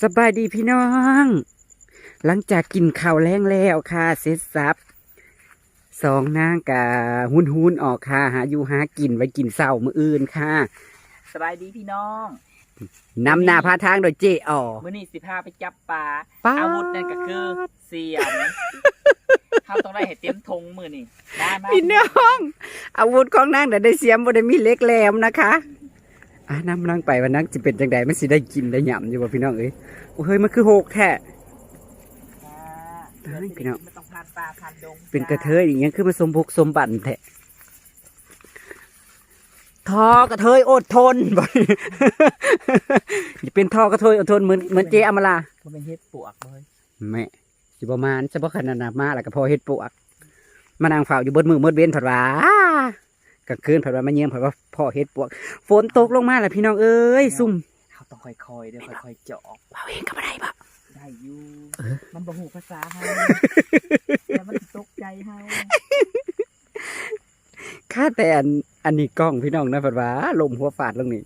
สบายดีพี่น้อง หลังจากกินข้าวแรงแล้วค่ะเสร็จสับสองนางกะหุนหุนๆออกค่ะ หาอยู่หากินไว้กินเศร้ามื้ออื่นค่ะ สบายดีพี่น้องนำหน้าพาทางโดยเจออมื้อนี้สิพาไปจับปลาป๊าดอาวุธนั่นก็คือ เสียมเขาต้องได้ให้เตรียมธงมือนี่ได้มาพี่น้อง อาวุธของนางแต่ได้เสียมบ่ได้มีเหล็กแหลมนะคะ อะนำนางไปวันนั้นจะเป็นจังใดมันสิได้กินได้หยำอยู่บ่พี่น้องเอ้ยโอ้เฮ้ยมันคือโหกแท้จ้าเฮ้ยพี่น้องมันต้องผ่านป่าผ่านดงเป็นกระเทยอย่างเงี้ยคือมาสมบุกสมบันแท้ทอกระเทยอดทนบ่อย่าเป็นทอกระเทยอดทนเหมือนเหมือนเจอมรามันเป็นเฮ็ดปวกเลยแม่สิประมาณจะบ่ขนาดนั้นมาแล้วก็พอเฮ็ดปวกมานางเฝ้าอยู่เบนมือเบดเว้นผัดว่า กลางคืนผัดว่ามาเยี่ยมผัดว่าพ่อเฮ็ดปวก ฝนตกลงมาแล้วพี่น้องเอ้ยซุ่มเขาต้องค่อยๆเด้อค่อยๆเจาะว่าเองก็บ่ได้บ่ได้อยู่เออมันบ่ฮู้ภาษาเฮาแต่มันสิตกใจเฮาค่าแต่อันอันนี้กล้องพี่น้องนะผัดว่าลมหัวฟาดลงนี่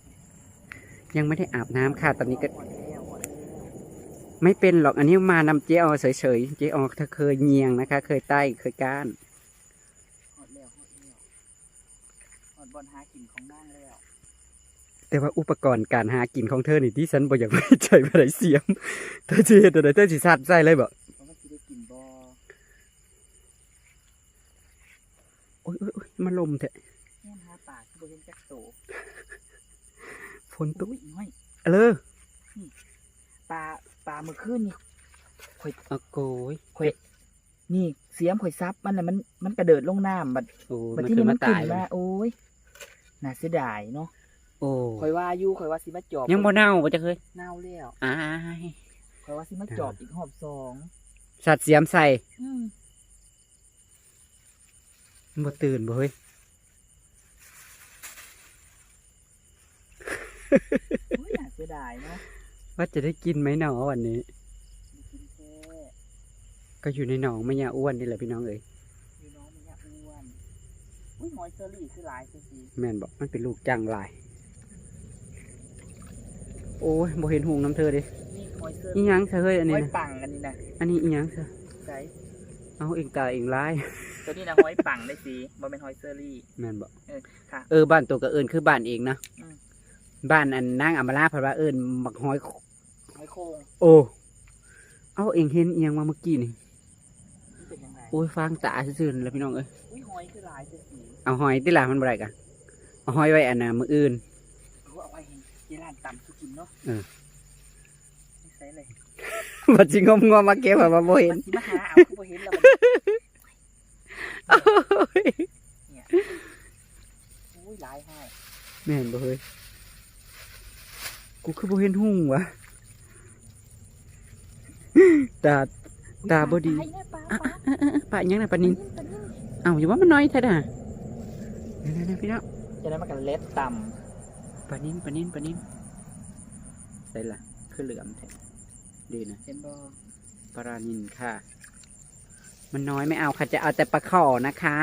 ยังไม่ได้อาบน้ำค่ะตอนนี้ก็ไม่เป็นหรอกอันนี้มานำเจ๊ออเฉยๆเจ๊ออเธอเคยเงียงนะคะ เคยใต้เคยก้านฮ อดแล้วฮอดแล้วฮอดบอลหากินของนางแล้วแต่ว่าอุปกรณ์การหากินของเธอนี่ที่ฉันบอกอยากไม่ใจไปไหนเสียมเธอจะเห็นอะไรเธอสิสัดใจเลยบอกว่ามันสิได้กินบ่โอ๊ยโอ๊ยโอ๊ยมาลมเถอะแม่นหาปลาคือบ่เห็นจักโตฝนตกอุ้ยน้อยเออปลาปลาเมื่อคืนนี่เอาโกยข่อยนี่เสียมข่อยซับมันน่ะมันมันกระเดิดลงน้ำบัดโอ้บัมัดนที่คือนี่มามันขึ้ตานยมาโอ้ย น่าเสียดายเนาะโอ้ข่อยว่าอยู่ข่อยว่าสิมาจอบยังบ่เน่าบ่จะเคยเน่าแล้วอ้ายข่อยว่าสิมาจอบอีกรอบสองสัตว์เสียมใส่อืมมันบ่ตื่นบ่เฮ้ยโอ้ยน่าเสียดายเนาะว่าจะได้กินไหมหนอวันนี้มีกินแค่ก็อยู่ในหนองไม่ยาอ้วนนี่แหละพี่น้องเอ้ยอยู่น้องมันอยากอ้วนอุ้ย หอยเชอรี่คือหลายคือสิแม่นบอกมันเป็นลูกจังลาย โอ้ยบ่เห็นหุงน้ำเธอดินี่หอยเชออีรี่หยังเธอเฮ้ยอันหนี้อยนะปังอันนี้นะอันนี้อีหยังเธอใช่เอาเองตาเองร้าย ตัวนี้นะหอยปังได้สิบ่เป็นหอยเชอรี่ แม่นบอกเออค่ะเออบ้านตัวก็เอิญคือบ้านเองนะอืม บ้านอันนางอำมาลาเพราะว่าเอิญมักหอย หอยโคงโอ้เอาเองเห็นอีหยังมาเมื่อกี้นี่ มันเป็นยังไงโอ้ยฟางตาซื่อๆเลยพี่น้องเอ้ย อุ้ยหอยคือหลายคือสิเอาหอยที่ละมันบ่ไรกันเอาหอยไว้อันน่ะมืออื่น เอาเอาไปเห็นยี่ร้านตำสุกินเนาะเออ ไม่ใช่เลยบัดสิงมงอมาเก็บว่าบ่เห็นมันสิมาหาเอาคือบ่เห็นแล้วมันโอ้ยเนี่ยอุ้ยหลายให้แม่นบ่เฮ้ย กูคือบ่เห็นหุ่งวะ ตา ตาบ่ดีไปเนี่ยปลาอะปลาอะอะอะปะอีหยังน่ะปะนินปลานิ่ม เอาอยู่ว่ามันน้อยแท้ด่ะนี่ๆๆพี่น้องจะได้มากันเล็ดต่ปะนินปะนินปะนินใส่ละคือเหลือมแท้ดีนะำเห็นบ่ปลารานินค่ะ มันน้อยไม่เอาค่ะจะเอาแต่ปลาขอนะคะ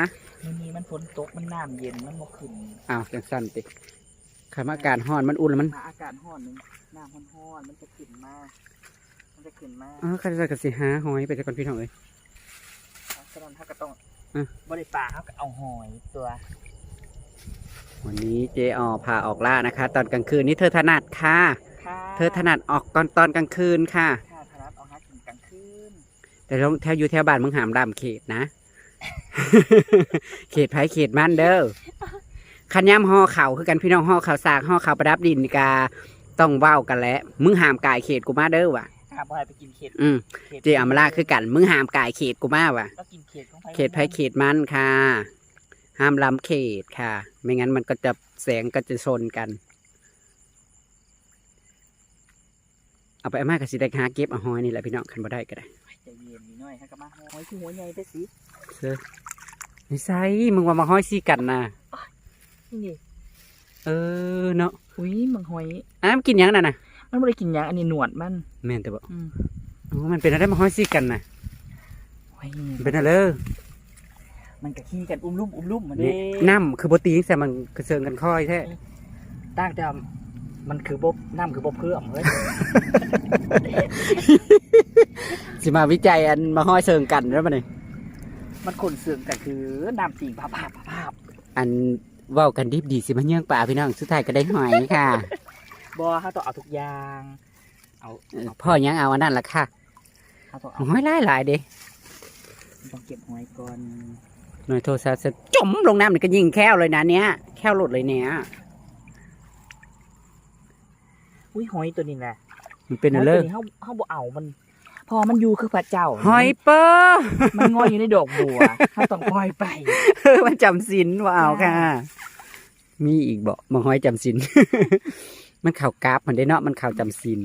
มันมีมันฝนตกมันน้ำเย็นมันบ่ขึ้นอ้าวจังสั้นติคำว่าอากาศร้อนมันอุ่นแล้วมันมาอากาศร้อนนึงน้ำร้อนๆมันจะขึ้นมามันจะขึ้นมาอ๋อข้าจะกสิหาหอยไปจากก่อนพี่น้องเอ้ยเอาฉะนั้นถ้าก็ต้องอะ บริปลาเขาก็เอาหอยตัว วันนี้เจออพาออกล่านะคะ ตอนกลางคืนนี้เธอถนัดค่ะ ค่ะเธอถนัดออกตอนตอนกลางคืนค่ะ ค่ะถนัดเอาหากินกลางคืนแต่ต้องแถวอยู่แถวบ้านมึงหามดำเขตนะ เขตไผเขตมันเด้อขันย่ำห่อเข่าวคือกันพี่น้องห่อข่าวสากห่อข่าวประดับดินนี่กาต้องเว้ากันแหล้วมึงหามกายเขตกูมาเด้อว่ะ หาบ่ให้ไปกินเข็ดอืมข็ดเจอมราคือกัน มึงหามกายเขตกูมาว่ะ ก็กินเข็ดของเขตไผเขตมันค่ะ ห้ามล้ำเขตค่ะ ไม่งั้นมันก็จะแสงก็จะชนกัน เอาไปเอามากกับสิได้หาเก็บเอาหอยนี่แหละพี่น้องคันบ่ได้ก็ได้ใจเย็นนิดหน่อยให้กับมาหอยคือหัวใหญ่ได้สิเซ่นิสัยมึงว่ามาห้อยซี่กันนะนี่นี่เออเนาะอุ้ยมันหอยอ้ามนกินหยังนั่นน่ะ มันไม่ได้กินหยังอันนี้หนวดมันแม่นแต่บอกอืมอ๋อมันเป็นอะไรมาห้อยซี่กันนะโอ้ยเป็นอะไรมันกะขี้กันอุ้มลุ่มอุ้มลุ่มมันนี่เด้น้ำคือโปรตีนแต่มันกระเซิงกันค่อยแท้ตากดมันคือบบน้ำคือบบเพื่อมเฮ้ยสิมาวิจัยอันมาห้อยเชิงกันแล้วมันนี่มันคนเสื่องแต่คือน้ำจริงภาพภาพภาพอันเว้ากันดิบดีสิมาเยื่องป่าพี่น้องสุดท้ายก็ได้หอยค่ะ บอเขาต้องเอาทุกอย่าง เอาเออพ่อยังเอาอันนั้นละค่ะเขาต้องเอาหอยหลายหลายๆเด้ต้องเก็บหอยก่อนหน่อยโทรศัพท์จะจมลงน้ำนี่ก็ยิงแค้วเลยนะเนี้ยแค้วหลุดเลยเนี้ยอุ้ยหอยตัวนี้นะมันเป็นหอะอยไรตัวนี้เขาเขาบอกเอามัน พอมันอยู่คือพระเจ้าหอยเปอร์มันงอยอยู่ในดอกบัวเขาต้องปล่อยไป มันจำสินว่าเอาค่ะ มีอีกบอกมาห้อยจำสิน มันเข่ากราฟมันได้เนาะมันเข่าจำสิน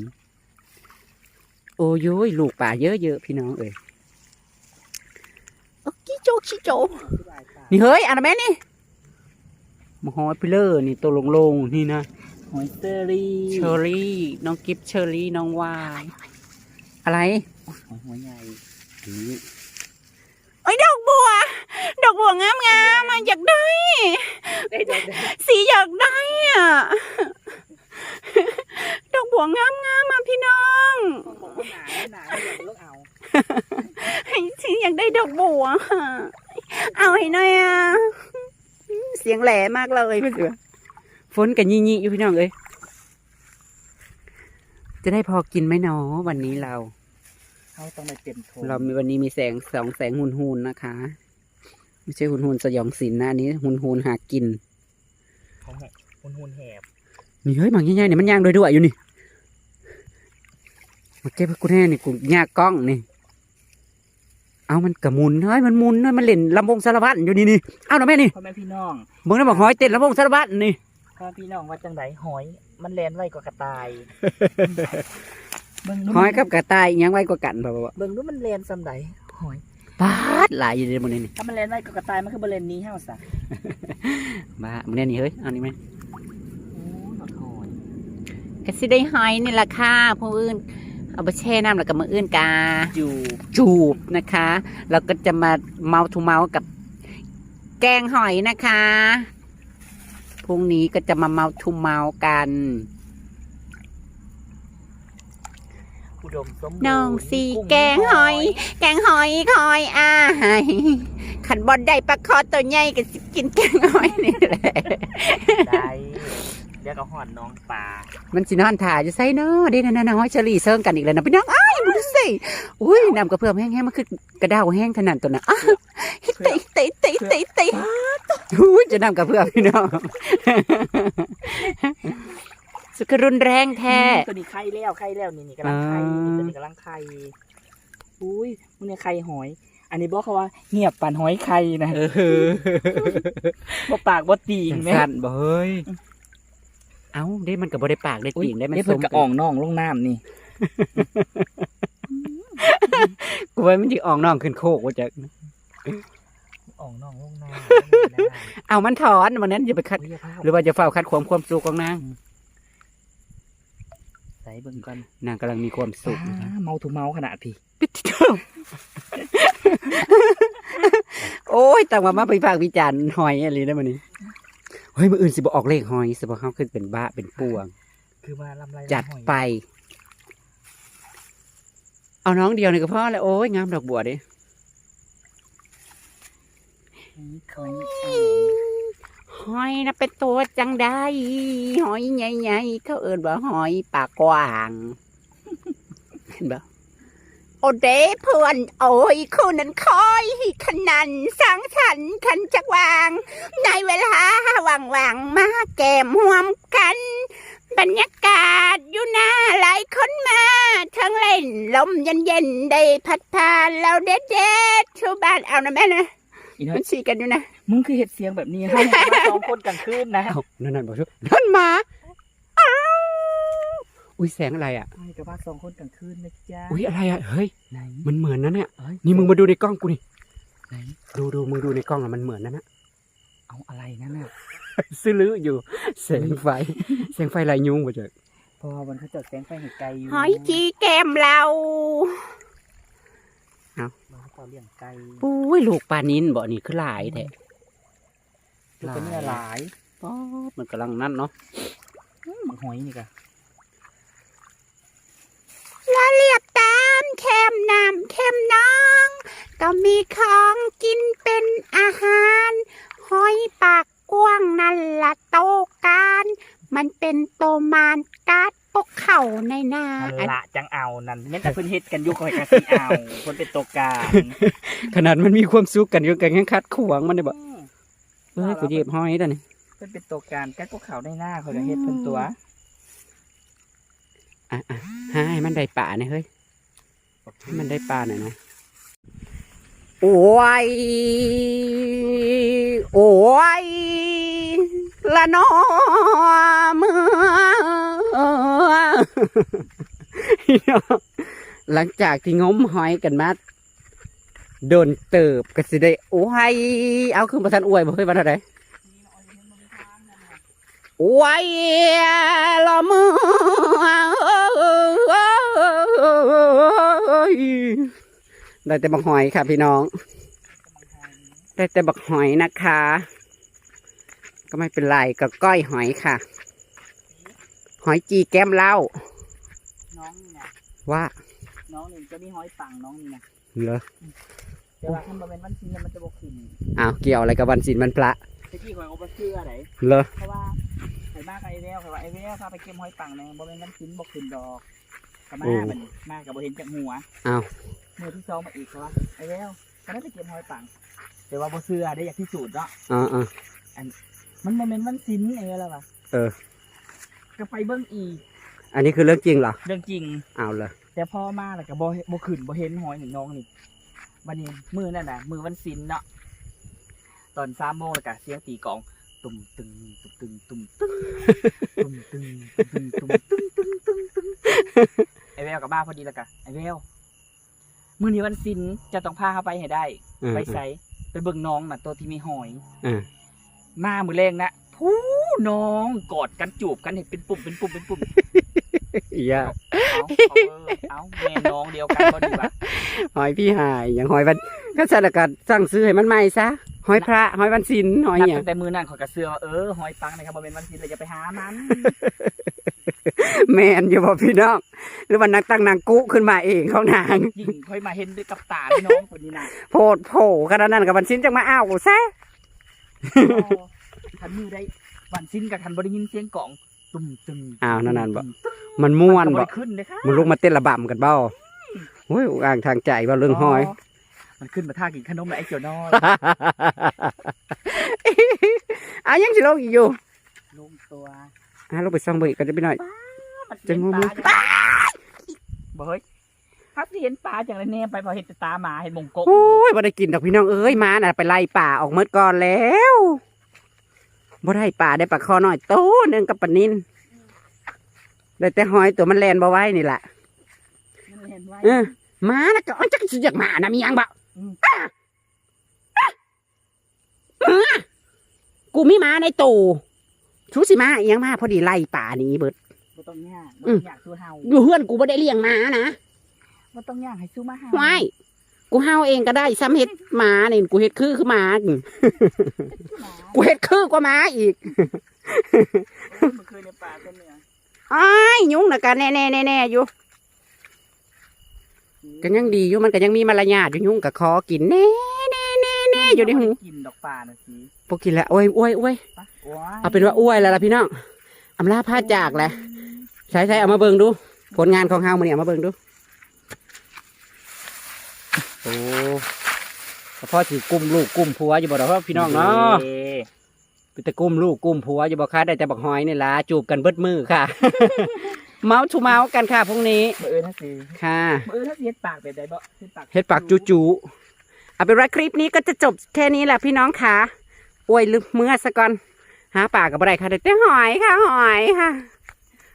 โอ้ยยลูกป่าเยอะๆพี่น้องเอ้ยโอ้ขี้โจขี้โจนี่เฮ้ยเอันนั้นแม่นี่มาฮอยพิเลอร์นี่ตัวลงๆนี่นะหอยเตอรี่เชอรี่น้องกิฟเชอรี่น้องวายอะไรหอยหัวใหญ่นี่โอ้ยดอกบัว ดอกบัวงามงามๆอะอยากได้ได้ได้ได้ สีอยากได้อะ ดอกบัวงามงามๆอะพี่น้อง หนาหนาอย่าเลิกเอา ให้สีอยากได้ดอกบัวอะเอาให้หน่อยอะ เสียงแหลมากเลยพี่เสือฝนกันยี่ๆอยู่พี่น้องเอ้ยจะได้พอกินไหมเนาะวันนี้เราเขาต้องไปเต็มโถเรามีวันนี้มีแสงสองแสงหุนหุนๆนะคะ ไม่ใช่หุนหุนๆสยองสินนะอันนี้หุนหุนๆหากินเขาแหบหุ่นหุ่นแหบนี่เฮ้ยบางง่ายๆเนี่ยมันย่างด้วยด้วยๆอยู่นี่มาเก็บให้กูแน่นี่กูยากกล้องนี่ เอามันกระมุนเฮ้ยมันมุนเฮ้ยมันเล่นลำวงสารพัดอยู่นี่นี่เอาหน่อยแม่นี่พ่อแม่พี่น้องมึงน่ะบอกหอยเต้นลำวงสารพัดนี่พ่อพี่น้องว่าจังไดหอย มันแลนไวกว่ากระต่ายเบิ่งดูหอยกับกระต่ายอิหยังไว้กว่ากันบ่บ่บ่เบิ่งดูมันแลนซำใดหอยปาดหลายอยู่ในมันนี่ถ้ามันแลนไวกว่ากระต่ายมันคือบริเวณนี้เฮาซะบ้ามันเนี่ยนี่เฮ้ยเอานี่ไหมโอ้หนอดหอยก็สิได้หอยนี่ละค่ะผู้อื่น เอาไปแช่น้ำแล้วก็มาอื่นกาอยู่จูบนะคะเราก็จะมาเมาทูเมากับแกงหอยนะคะพรุ่งนี้ก็จะมาเมาทูเมากันอุดมสมบูรณ์น้องสีกุ้แกงหอย แกงหอยคอยอายขันบอลได้ปลาคอตัวใหญ่ก็สิกินแกงหอยนี่แหละ ได้เรียกเอาหอนน้องปลามันสินอนถ่ายจะใส่เนาะเด้นั่นนะหอยเชอรี่เซิงกันอีกแล้วนะพี่น้องอ้ายบุญสิอุ้ยน้ำกระเพื่อมแห้งๆมันคือกระด้าแห้งขนาดตัวน่ะอ้าวเตะเตะเตะเตะเตะอุ้ยจะน้ำกระเพื่อมพี่น้องสุกรุนแรงแท้ตัวนี้ไข่แล้วไข่แล้วนี่นี่กำลังไข่นี่ตัวนี้กำลังไข่อุ้ยมันเนี่ยไข่หอย อันนี้บอกเขาว่าเงียบปั่นหอยไข่นะเออบ่ปากบ่ตีงแม่สั่นบ่เฮ้ย เอ้าเด้มันกับ่ได้ปากได้อุ้ยติ่งได้มันเพิ่นกระอ่องน่องลงน้ำนี่กูว่ามันสิอ่องน้องขึ้นโคกว่าจะอ่องน่องลงน้ำเอามันถอนวันนั้นอย่าไปคัดอุ้ยอย่าพลาดหรือว่าจะเฝ้าคัดความความสุขของนางใส่เบิ่งก่อนนางกำลังมีความสุขนะคะอ่าเมาถูเมาขนาดพี่โอ้ยแต่ว่ามาไปฝากวิจารณ์หอยอะไรได้มานี่เฮ้ยมืออื่นสิบออกเลขหอยสิบอเขาขึ้นเป็นบ้าเป็นป่วง คือมาลำไรจัดไป เอาน้องเดียวนี่ก็พอแล้วโอ้ยงามดอกบัวดิคอยหอยนะเป็นตัวจังได้หอยใหญ่ๆเขาเอิ้นว่าหอยปากกว้าง เห็นบ่ โอเดเพื่อนโอ้ยคู่นั้นคอยขนันสังสรรค์ขันจักวาง ในเวลาว่างๆมาแก้มห่วมกัน บรรยากาศอยู่หน้าหลายคนมา ทั้งเล่นลมเย็นๆได้พัดผ่านเราเด็ดๆชาวบ้านเอานะแม่นะอีน้อมัยนสีกันอยู่นะ มึงคือเห็ดเสียงแบบนี้ให้มาสองคนกลางคืนนะเอานั่นนั่นบอกชุนั่นหมาอ้าว อุ้ยแสงอะไรอะไปกับบ้านสองคนกลางคืนนะจ๊ะอุ้ยอะไรอะเฮ้ยไหนมันเหมือนนั่นเนี่ยเอ้ยนี่มึงมาดูในกล้องกูนี่ไหนดูดูมึงดูในกล้องอะมันเหมือนนั่นนะ เอาอะไรนั่นน่ะซื้อลืออยู่แสงไฟแสงไฟลายยุงบ่เจอเพอวันเขาจอดแสงไฟให้ไกลอยู่หอยจีแก้มเรามาเขาเลี้ยงไก่อุ้ยลูกปลานินบ่นี่คือหลายแท้ดูเป็นเนื้อหลายป๊อดมันกำลังนั่นเนาะอื้อหมักหอยนี่กะ ละเลียบตามแคมน้ำแคมน้อง ก็มีของกินเป็นอาหารหอยปากกว้างนั่นละโตการ มันเป็นโตมานการ์ดปกเข่าในนานั่นละจังเอานั่นแม้แต่เพิ่นเฮ็ดกันอยู่คอยกะสิเอาเพิ่นเป็นตัวกลางขนาดมันมีความสุขกันอยู่กันยังคัดขวางมันได้บอกอืมเอ้ยกูเหยียบห้อยตัวนี้เพิ่นเป็นตัวกลางกัดพวกเขาได้หน้าคอยก็เฮ็ดเพิ่นตัว อะอะให้มันได้ป่าเนี่ยเฮ้ยให้มันได้ป่าหน่อยนะโอ้ย โอ้ย ละนอมือหลังจากที่งมหอยกันมาโดนเติบก็สิได้ โอ้ย เอาขึ้นมาทันอวยบ่เฮ้ยวันอะไร โอ้ยละมือได้แต่บักหอยค่ะพี่น้อง ได้แต่บักหอยนะคะ ก็ไม่เป็นไรก็ก้อยหอยค่ะ หอยจีแก้มเหล้าน้องนี่นะว่า น้องนี่จะมีหอยปังน้องนี่นะเหรอแต่ว่าคันบ่แม่นวันจริงเนี่ยมันจะบ่ขึ้นอ้าวเกี่ยวอะไรกับวันศีลวันพระตะกี้ข่อยก็บ่เชื่ออะไดเหรอเพราะว่า ไอ้บ้ากับไอ้แววข่อยว่าไอ้แววพาไปเก็บหอยปังแน่บ่แม่นวันจริงบ่ขึ้นดอกก็มาบัดนี้มาก็บ่เห็นจักหัวอ้าว มือที่สองมาอีกเพราะว่าไอ้แววก็ได้ไปเก็บหอยปัง แต่ว่าบ่เชื่อได้อยากพิสูจน์เนาะอ่าอ่า มันบ่แม่นวันศิลป์ไอ้แล้วว่ะเออ ก็ไปเบิ่งอีกอันนี้คือเรื่องจริงเหรอเรื่องจริง เอาเลยแต่พอมาแล้วก็บ่เห็นบ่ขึ้นบ่เห็นหอยหนึ่งน้องนี่วันนี้มือนั่นน่ะมือวันศิลป์เนาะตอน3โมงแล้วก็เสียงตีกลอง ตุ้มตึงตุ้มตึงตุ้มตึงตุ้มตึงตุ้มตึงตุ้มตึงตึงตึงตึงไอ้แววกับมาพอดีแล้วก็ไอ้แววมื้อนี้วันศิลป์จะต้องพาเขาไปให้ได้อืมไปใส่ไปเบิ่งน้องน่ะตัวที่มีหอยอ่ามามือแรงนะผู้น้องกอดกันจูบกันเห็นเป็นปุ่มเป็นปุ่มเป็นปุ่มอีย่าเอาเอาเออเอาแม่น้องเดียวกันก็ดีวะหอยพี่หายอย่างหอยวันก็สลักกัสั่งซื้อให้มันใหม่ซะ หอยพระหอยวันศีลหอยนับเนี่ยตั้งแต่มือนั่นขอยกระเสือว่าเออหอยปังนะครับบ่เป็นวันศิลเลยอย่าไปหามันแมนอยู่บ่พี่น้อง หรือว่านักตั้งนางกุขึ้นมาเองของนางยิ่งค่อยมาเห็นด้วยกับตาพี่น้องคนนี้นะโพดโผขนาดนั้นกับวันศีลจังมาอ้าวซะทันมือได้วันสิ้นกับทันบริยินเสียงกล่อง ตุ้มตึงอ้าวนั่นนั่นบ่มันม่วนมันก็บ่บ่ได้ขึ้นเลยค่ะมันลงมาเต้นระบำกันเบ้าโอ้ยอ่างทางใจว่าเรื่องหอย มันขึ้นมาท่ากินขนมแล้วไอ้เจียวน้อยอะยังสิลงอีกอยู่ลงตัวอะลงไปซ่องเบรกกันจะไปหน่อยมันจะงงเห็นปลาอย่างบ่เฮ้ยพักที่เห็นปลาอย่างไรแน่ไปพอเห็นแต่ตาหมาเห็นมงกบโอ้ยบ่ได้กินดอกพี่น้องเอ้ยมาน่ะไปไล่ป่าออกเมื่อก่อนแล้วบ่ได้ป่าได้ปลาคอน้อยโตหนึงกับปลานินได้แต่หอยตัวมันแลนบ่ไหว้นี่แหละมันเห็นไว้เออมานะก็เอาจักสิอยากมานะมีหยังบ่อืมอะอะอะ กูมีมาในตู้ชูสิมาอีหยังมาพอดีไล่ป่าหนี้เบิดบ่ต้องย่างบ่อืต้มองย่างสู้เฮาอยู่เฮือนกูบ่ได้เลี้ยงหมานะบ่ต้องย่างให้สู้มาเฮาไม่กูเฮาเองก็ได้ซ้ำเฮ็ดหมานี่กูเฮ็ดคือคือหมาอีกหมากูเฮ็ดคือกว่าหมาอีกเออมันเคยในป่าตัวเนื้ออ้ายยุงน่ะกันแน่แน่แน่แน่อยู่ ก็ยังดีอยู่มันก็ยังมีมารยาทอยู่ยุงก็ขอกินแน่แน่แน่แน่อยู่ในหูกินดอกป่าน่ะสิพวกกินแล้วโอ้ยโอ้ยโอ้ยปะว้ายเอาเป็นว่าอ้วยแล้วล่ะพี่น้องอำลาพาจากแหละใช้ใช้เอามาเบิ่งดู ผลงานของเฮามื้อนี้เอามาเบิ่งดูโอ้พ่อสิกุมลูกกุมผัวอยู่บ่ดอกครับพี่น้องเนาะเอ้ยเป็นแต่กุมลูกกุมผัวอยู่บ่คะได้แต่บักหอยนี่ล่ะจูบกันเบิดมือค่ะ เมาส์ทูเมาส์กันค่ะพรุ่งนี้มื้ออื่นถ้าสิค่ะมื้ออื่นถ้าสิเฮ็ดปากแบบใดบ่เฮ็ดปากเฮ็ดปากจูจูเอาเป็นว่าคลิปนี้ก็จะจบแค่นี้แหละพี่น้องค่ะอวยลืมเมื่อสะก่อน หาปลากับอะไรค่ะได้แต่หอยค่ะ หอยค่ะ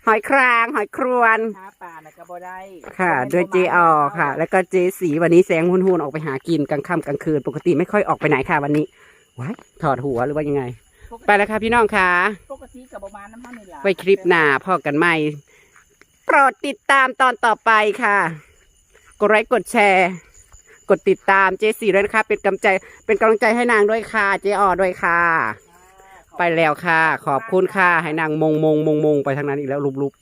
หอยคราง หอยครวน หาปลาน่ะก็บ่ได้ค่ะด้วยเจออค่ะ แล้วก็เจสีวันนี้แสงหุนหุนๆออกไปหากินกลางค่ำกลางคืน ปกติไม่ค่อยออกไปไหนค่ะวันนี้ว้ายถอดหัวหรือว่ายังไงไปแล้วค่ะพี่น้องค่ะ ปกติก็ประมาณน้ำมันนี่ล่ะไว้คลิปหน้าพ่อกันใหม่ โปรดติดตามตอนต่อไปค่ะ กดไลค์กดแชร์ กดติดตามเจสี่ด้วยนะคะ เป็นกำลังใจเป็นกำลังใจให้นางด้วยค่ะเจออด้วยค่ะ ไปแล้วค่ะ ขอบคุณค่ะ ให้นางมงมงมงมงไปทางนั้นอีกแล้วลุบลุบ